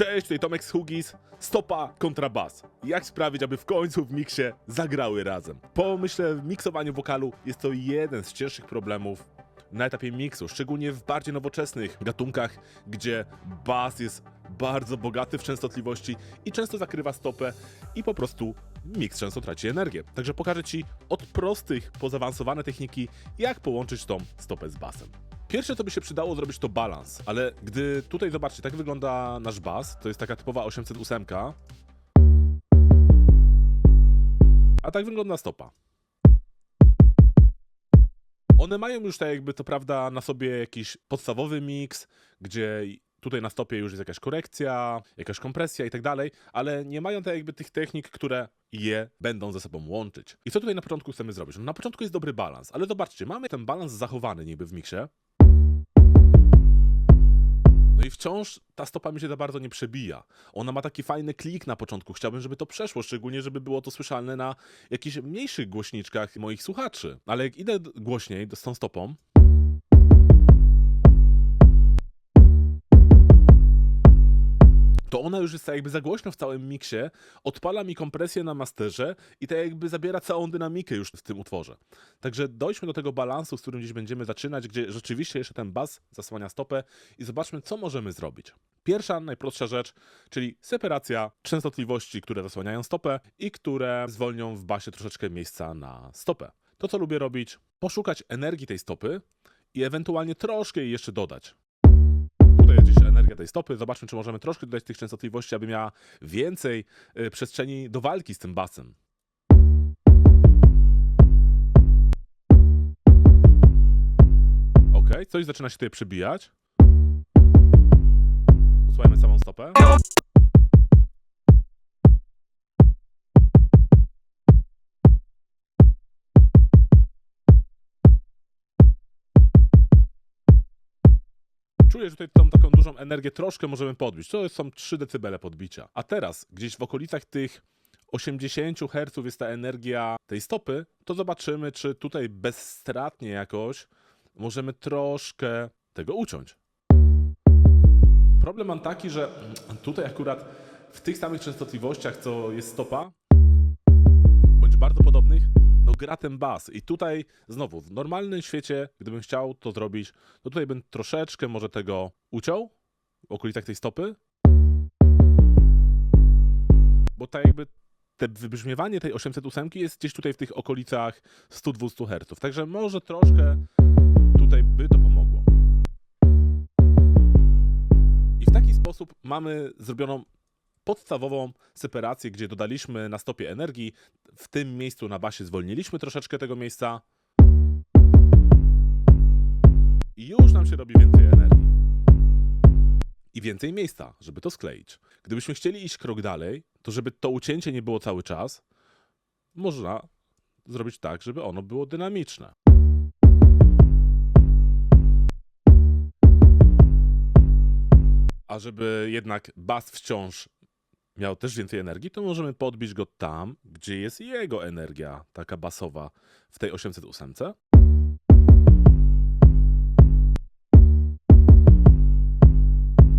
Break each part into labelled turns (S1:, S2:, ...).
S1: Cześć, tutaj Tomek z Hugis. Stopa kontra bas. Jak sprawić, aby w końcu w miksie zagrały razem? Po, myślę, miksowaniu wokalu jest to jeden z cięższych problemów na etapie miksu, szczególnie w bardziej nowoczesnych gatunkach, gdzie bas jest bardzo bogaty w częstotliwości i często zakrywa stopę i po prostu miks często traci energię. Także pokażę Ci od prostych po zaawansowane techniki, jak połączyć tą stopę z basem. Pierwsze, co by się przydało zrobić, to balans, ale gdy tutaj zobaczcie, tak wygląda nasz bas, to jest taka typowa 808, a tak wygląda stopa. One mają już tak jakby to prawda na sobie jakiś podstawowy miks, gdzie tutaj na stopie już jest jakaś korekcja, jakaś kompresja i tak dalej, ale nie mają tak jakby tych technik, które je będą ze sobą łączyć. I co tutaj na początku chcemy zrobić? No na początku jest dobry balans, ale zobaczcie, mamy ten balans zachowany niby w miksie. No i wciąż ta stopa mi się za bardzo nie przebija. Ona ma taki fajny klik na początku. Chciałbym, żeby to przeszło, szczególnie żeby było to słyszalne na jakichś mniejszych głośniczkach moich słuchaczy. Ale jak idę głośniej z tą stopą, to ona już jest tak jakby za głośno w całym miksie, odpala mi kompresję na masterze i tak jakby zabiera całą dynamikę już w tym utworze. Także dojdźmy do tego balansu, z którym dziś będziemy zaczynać, gdzie rzeczywiście jeszcze ten bas zasłania stopę i zobaczmy, co możemy zrobić. Pierwsza, najprostsza rzecz, czyli separacja częstotliwości, które zasłaniają stopę i które zwolnią w basie troszeczkę miejsca na stopę. To, co lubię robić, poszukać energii tej stopy i ewentualnie troszkę jej jeszcze dodać. Energia tej stopy. Zobaczmy, czy możemy troszkę dodać tych częstotliwości, aby miała więcej y, przestrzeni do walki z tym basem. Ok, coś zaczyna się tutaj przybijać. Posłuchajmy całą stopę. Czuję, że tutaj tą taką dużą energię troszkę możemy podbić. To są 3 dB podbicia. A teraz, gdzieś w okolicach tych 80 Hz jest ta energia tej stopy, to zobaczymy, czy tutaj bezstratnie jakoś możemy troszkę tego uciąć. Problem mam taki, że tutaj akurat w tych samych częstotliwościach, co jest stopa, bądź bardzo podobnych, gra ten bas. I tutaj znowu, w normalnym świecie, gdybym chciał to zrobić, to tutaj bym troszeczkę może tego uciął w okolicach tej stopy. Bo tak jakby te wybrzmiewanie tej 808 jest gdzieś tutaj w tych okolicach 100-200 Hz. Także może troszkę tutaj by to pomogło. I w taki sposób mamy zrobioną podstawową separację, gdzie dodaliśmy na stopie energii, w tym miejscu na basie zwolniliśmy troszeczkę tego miejsca i już nam się robi więcej energii. I więcej miejsca, żeby to skleić. Gdybyśmy chcieli iść krok dalej, to żeby to ucięcie nie było cały czas, można zrobić tak, żeby ono było dynamiczne. A żeby jednak bas wciąż miał też więcej energii, to możemy podbić go tam, gdzie jest jego energia, taka basowa w tej 808.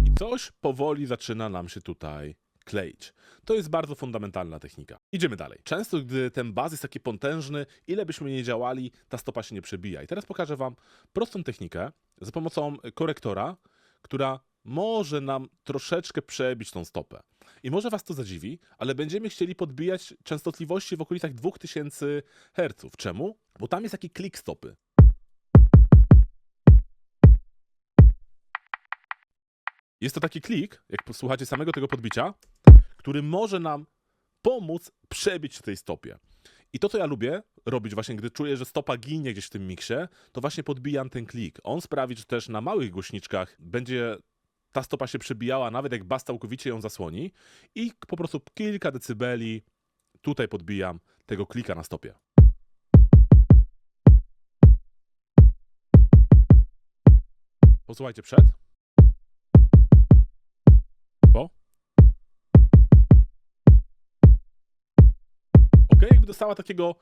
S1: I coś powoli zaczyna nam się tutaj kleić. To jest bardzo fundamentalna technika. Idziemy dalej. Często, gdy ten bas jest taki potężny, ile byśmy nie działali, ta stopa się nie przebija. I teraz pokażę Wam prostą technikę za pomocą korektora, która może nam troszeczkę przebić tą stopę. I może Was to zadziwi, ale będziemy chcieli podbijać częstotliwości w okolicach 2000 Hz. Czemu? Bo tam jest taki klik stopy. Jest to taki klik, jak posłuchacie samego tego podbicia, który może nam pomóc przebić w tej stopie. I to, co ja lubię robić właśnie, gdy czuję, że stopa ginie gdzieś w tym miksie, to właśnie podbijam ten klik. On sprawi, że też na małych głośniczkach będzie ta stopa się przebijała, nawet jak bas całkowicie ją zasłoni i po prostu kilka decybeli tutaj podbijam tego klika na stopie. Posłuchajcie przed. Po. Ok, jakby dostała takiego,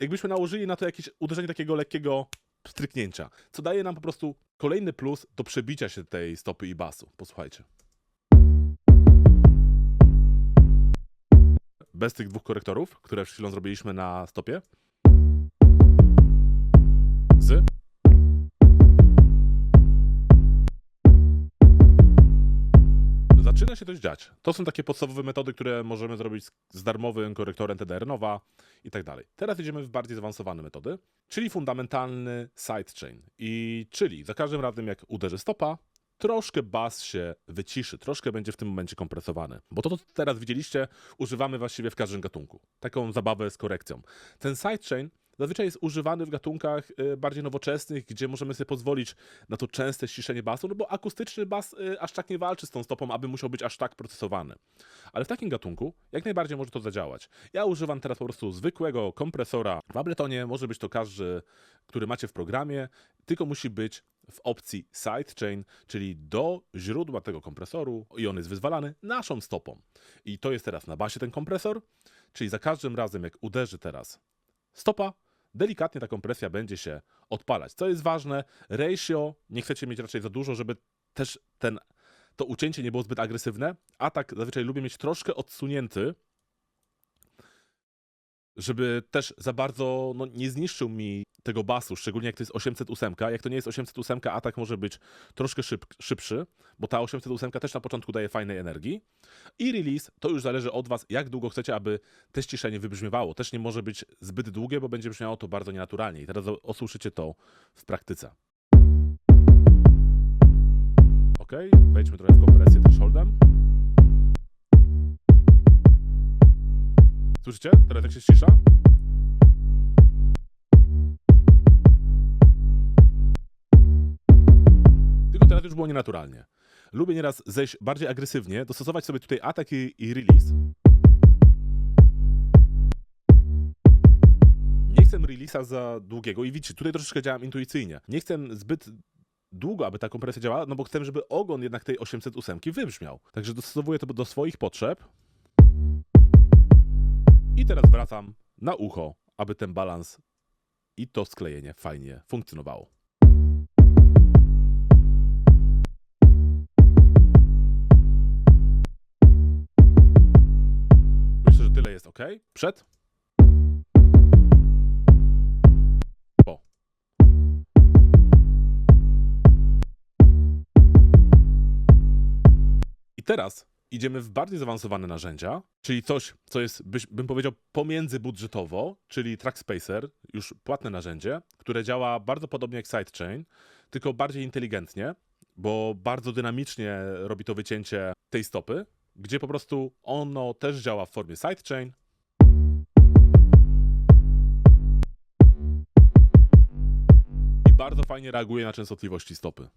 S1: jakbyśmy nałożyli na to jakieś uderzenie takiego lekkiego stryknięcia, co daje nam po prostu kolejny plus do przebicia się tej stopy i basu. Posłuchajcie. Bez tych dwóch korektorów, które przed chwilą zrobiliśmy na stopie. Z Zaczyna się coś dziać. To są takie podstawowe metody, które możemy zrobić z- darmowym korektorem TDR Nova i tak dalej. Teraz idziemy w bardziej zaawansowane metody, czyli fundamentalny sidechain. I czyli za każdym razem jak uderzy stopa, troszkę bas się wyciszy, troszkę będzie w tym momencie kompresowany. Bo to, co teraz widzieliście, używamy właściwie w każdym gatunku. Taką zabawę z korekcją. Ten sidechain zazwyczaj jest używany w gatunkach y, bardziej nowoczesnych, gdzie możemy sobie pozwolić na to częste ściszenie basu, no bo akustyczny bas y, aż tak nie walczy z tą stopą, aby musiał być aż tak procesowany. Ale w takim gatunku jak najbardziej może to zadziałać. Ja używam teraz po prostu zwykłego kompresora w Abletonie, może być to każdy, który macie w programie, tylko musi być w opcji sidechain, czyli do źródła tego kompresoru i on jest wyzwalany naszą stopą. I to jest teraz na basie ten kompresor, czyli za każdym razem jak uderzy teraz stopa, delikatnie ta kompresja będzie się odpalać. Co jest ważne, ratio nie chcecie mieć raczej za dużo, żeby też ten, to ucięcie nie było zbyt agresywne. Atak zazwyczaj lubię mieć troszkę odsunięty, żeby też za bardzo no, nie zniszczył mi tego basu, szczególnie jak to jest 808. Jak to nie jest 808, atak może być troszkę szyb, szybszy, bo ta 808 też na początku daje fajnej energii. I release to już zależy od Was, jak długo chcecie, aby te ściszenie wybrzmiewało. Też nie może być zbyt długie, bo będzie brzmiało to bardzo nienaturalnie. I teraz osłyszycie to w praktyce. Ok, wejdźmy trochę w kompresję thresholdem. Słyszycie? Teraz jak się cisza? Tylko teraz już było nienaturalnie. Lubię nieraz zejść bardziej agresywnie, dostosować sobie tutaj atak i, i release. Nie chcę release'a za długiego i widzicie, tutaj troszeczkę działam intuicyjnie. Nie chcę zbyt długo, aby ta kompresja działała, no bo chcę, żeby ogon jednak tej 808 wybrzmiał. Także dostosowuję to do swoich potrzeb. I teraz wracam na ucho, aby ten balans i to sklejenie fajnie funkcjonowało. Myślę, że tyle jest ok. Przed. I teraz idziemy w bardziej zaawansowane narzędzia, czyli coś, co jest, byś- bym powiedział, pomiędzy budżetowo, czyli Trackspacer, już płatne narzędzie, które działa bardzo podobnie jak Sidechain, tylko bardziej inteligentnie, bo bardzo dynamicznie robi to wycięcie tej stopy, gdzie po prostu ono też działa w formie sidechain. Bardzo fajnie reaguje na częstotliwości stopy.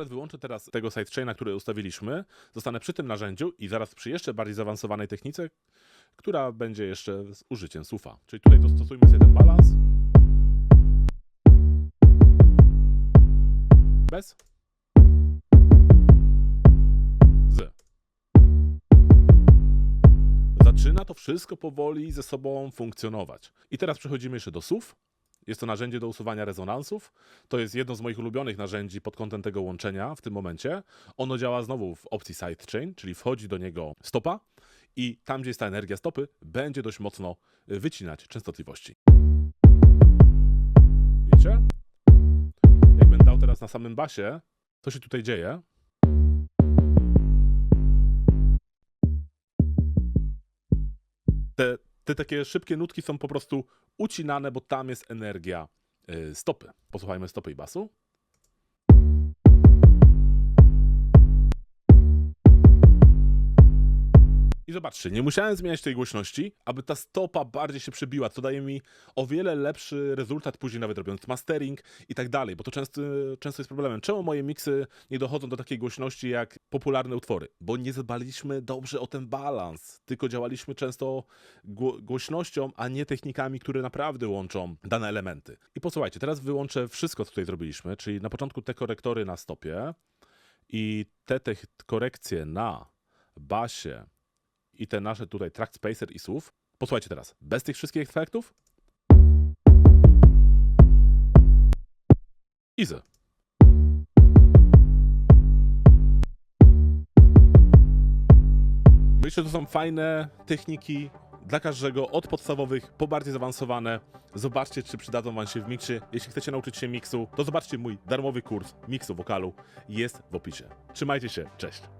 S1: Akurat wyłączę teraz tego sidechaina, który ustawiliśmy, zostanę przy tym narzędziu i zaraz przy jeszcze bardziej zaawansowanej technice, która będzie jeszcze z użyciem sufa. Czyli tutaj dostosujmy sobie ten balans. Bez. Z. Zaczyna to wszystko powoli ze sobą funkcjonować. I teraz przechodzimy jeszcze do SUV. Jest to narzędzie do usuwania rezonansów. To jest jedno z moich ulubionych narzędzi pod kątem tego łączenia w tym momencie. Ono działa znowu w opcji sidechain, czyli wchodzi do niego stopa i tam, gdzie jest ta energia stopy, będzie dość mocno y, wycinać częstotliwości. Widzicie? Jakbym dał teraz na samym basie, co się tutaj dzieje? Te, takie szybkie nutki są po prostu ucinane, bo tam jest energia y, stopy. Posłuchajmy stopy i basu. I zobaczcie, nie musiałem zmieniać tej głośności, aby ta stopa bardziej się przebiła, co daje mi o wiele lepszy rezultat później nawet robiąc mastering i tak dalej, bo to często, często jest problemem. Czemu moje miksy nie dochodzą do takiej głośności jak popularne utwory? Bo nie zadbaliśmy dobrze o ten balans, tylko działaliśmy często gło- głośnością, a nie technikami, które naprawdę łączą dane elementy. I posłuchajcie, teraz wyłączę wszystko, co tutaj zrobiliśmy, czyli na początku te korektory na stopie i te, te korekcje na basie i te nasze tutaj track spacer i słów. Posłuchajcie teraz, bez tych wszystkich efektów. Easy. Myślę, że to są fajne techniki dla każdego, od podstawowych po bardziej zaawansowane. Zobaczcie, czy przydadzą Wam się w miksie. Jeśli chcecie nauczyć się miksu, to zobaczcie mój darmowy kurs miksu wokalu. Jest w opisie. Trzymajcie się, cześć!